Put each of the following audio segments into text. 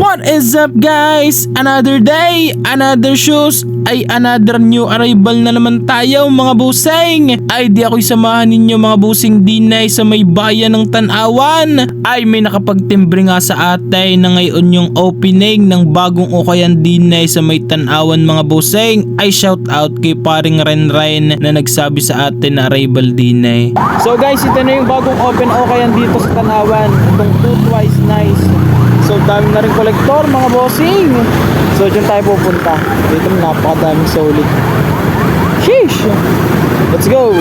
What's up guys? Another day, another shoes, ay another new arrival na naman tayo mga busing. Ay di ako'y samahan ninyo mga busing dinay sa may bayan ng Tanawan. Ay may nakapagtimbre nga sa atin na ngayon yung opening ng bagong ukayan dinay sa may Tanawan mga busing. Ay shout out kay paring Ren Ren na nagsabi sa atin na arrival dinay. So guys, ito na yung bagong open ukayan dito sa Tanawan. Itong two twice nice. So dami na rin kolektor mga bossing. So dyan tayo pupunta. Dito napakadaming solid. Sheesh! Let's go!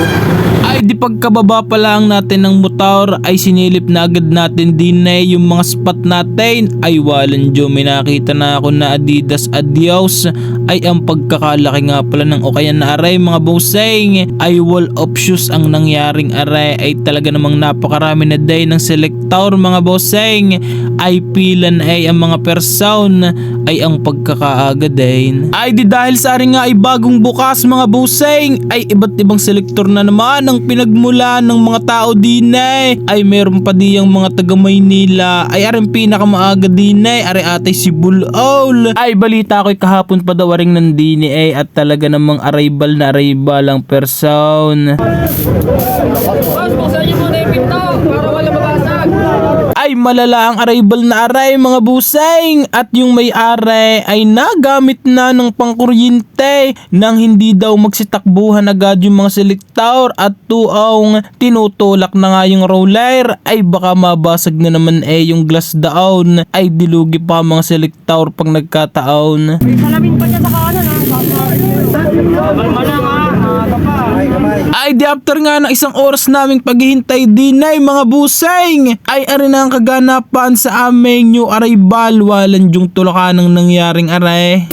Ay di pagkababa pa lang natin ng motor ay sinilip na agad natin din na yung mga spot natin ay walang Diyo may nakita na ako na Adidas Adios ay ang pagkakalaki nga pala ng okayan na aray mga bossing ay wall of shoes ang nangyaring aray ay talaga namang napakarami na day ng selector mga bossing ay pilan ay ang mga person ay ang pagkakaaga din. Ay di dahil sa aring nga ay bagong bukas mga bossing ay iba't ibang selektor na naman ang pinagmula ng mga tao din ay ay meron pa diyang mga taga Maynila. Ay aring pinakamaaga din ay ari atay si Bulol. Ay balita ko'y kahapon pa daw aring nandini ay at talaga namang arrival na arrival ang person Boss, buksan niyo muna yung pinto para wala mabasag. Ay malala ang arrival na aray mga buseng at yung may-ari ay nagamit na ng pangkuryente nang hindi daw magsitakbuhan agad yung mga selektor at tuong tinutulak na nga yung roller ay baka mabasag na naman eh yung glass down ay dilugi pa mga selektor pag nagkataon. Salamin pa niya sa kanan ha. Kalma lang ha. Ay di after nga ng isang oras naming paghihintay dinay mga buseng ay ari na ang kaganapan sa aming new arrival walang yung tulakan ng nangyaring aray.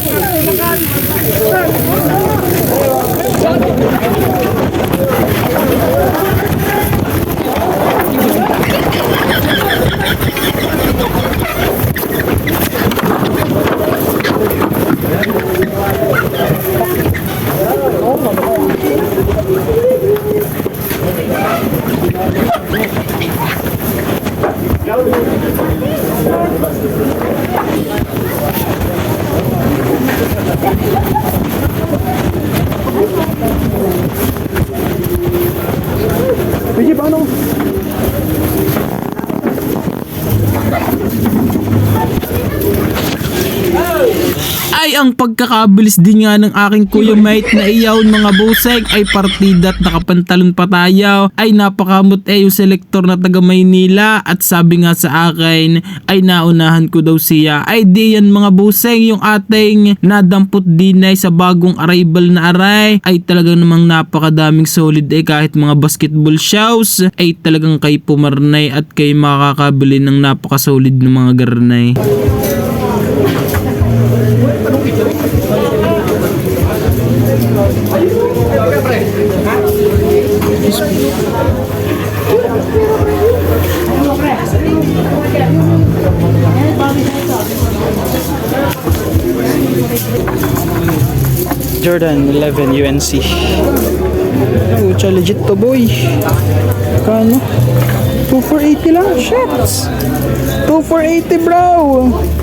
Ay ang pagkakabilis din nga ng aking kuya mate na iyaw mga busek. Ay partida at nakapantalon pa tayo. Ay napakamot eh yung selektor na taga Maynila. At sabi nga sa akin ay naunahan ko daw siya. Ay di yan mga busek yung ating nadampot din ay sa bagong arrival na aray. Ay talagang namang napakadaming solid eh kahit mga basketball shows. Ay talagang kay pumarnay at kay makakabili ng napakasolid ng mga garnay. Jordan 11 UNC. Pucha, legit to boy. Kano? 2480 lang. Shit. 2480 bro.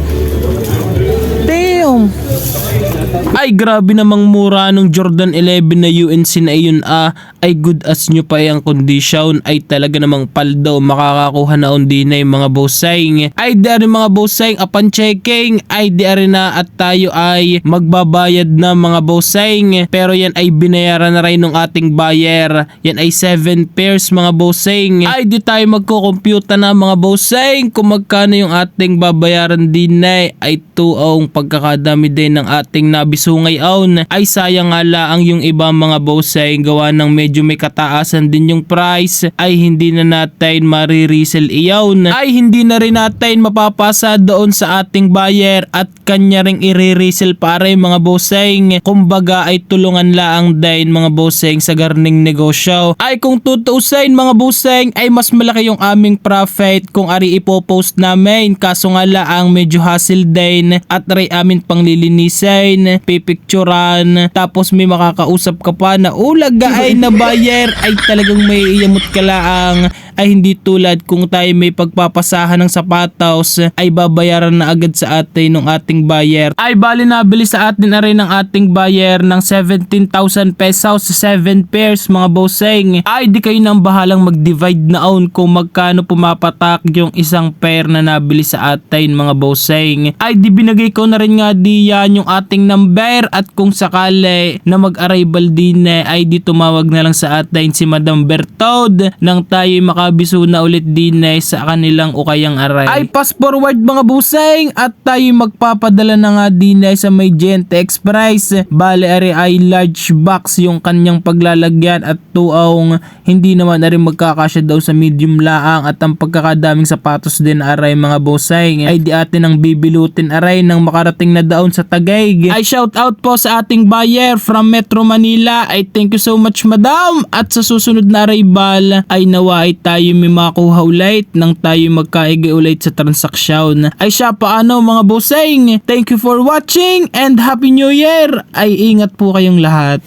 Mm. Ay grabe namang mura nung Jordan 11 na UNC na iyon ah. Ay good as new pa ang condition. Ay talaga namang paldo makakakuha na undi na yung mga bossing ay di rin mga bossing upon checking. Ay di rin na at tayo ay magbabayad na mga bossing pero yan ay binayaran na rin ng ating buyer. Yan ay 7 pairs mga bossing ay di tayo magkukompute na mga bossing kung magkano yung ating babayaran din na ay tuong pagkakadami din ng ating nabisungay own ay sayang nga laang yung iba mga bossing gawa ng medyo may kataasan din yung price. Ay hindi na natin mariresell iyon. Ay hindi na rin natin mapapasa doon sa ating buyer at kanya ring i-resell para yung mga bossing kumbaga ay tulungan laang din mga bossing sa garning negosyo. Ay kung tutuusin mga bossing ay mas malaki yung aming profit kung ari ipopost namin. Kaso nga laang medyo hassle din at ari amin panglilinisin pipicturan tapos may makakausap ka pa na ulaga ay na buyer ay talagang may iyamot ka laang ay hindi tulad kung tayo may pagpapasahan ng sapatos ay babayaran na agad sa atin ng ating buyer. Ay bali nabili sa atin na rin ng ating buyer ng 17,000 pesos sa 7 pairs mga bossing. Ay di kayo nang bahalang mag-divide na on kung magkano pumapatak yung isang pair na nabili sa atin mga bossing. Ay di binigay ko na rin nga di yan yung ating number at kung sakali na mag-arrival din eh, ay di tumawag na lang sa atin si Madam Bertod nang tayo makabiso na ulit din eh, sa kanilang ukayang aray. Ay pass forward mga buseng at tayo magpapadala na nga din eh, sa may Gente Express. Bale are ay large box yung kanyang paglalagyan at tuaong hindi naman na rin magkakasya daw sa medium laang at ang pagkakadaming sapatos din aray mga buseng ay di atin ang bibilutin aray ng makarating na daon sa Tagayg. Ay shout out po sa ating buyer from Metro Manila. Ay thank you so much madam at sa susunod na arrival ay nawa ay tayo may makuha ulit nang tayo magkaigi ulit sa transaksyon. Ay siya paano mga buseng. Thank you for watching and Happy New Year. Ay ingat po kayong lahat.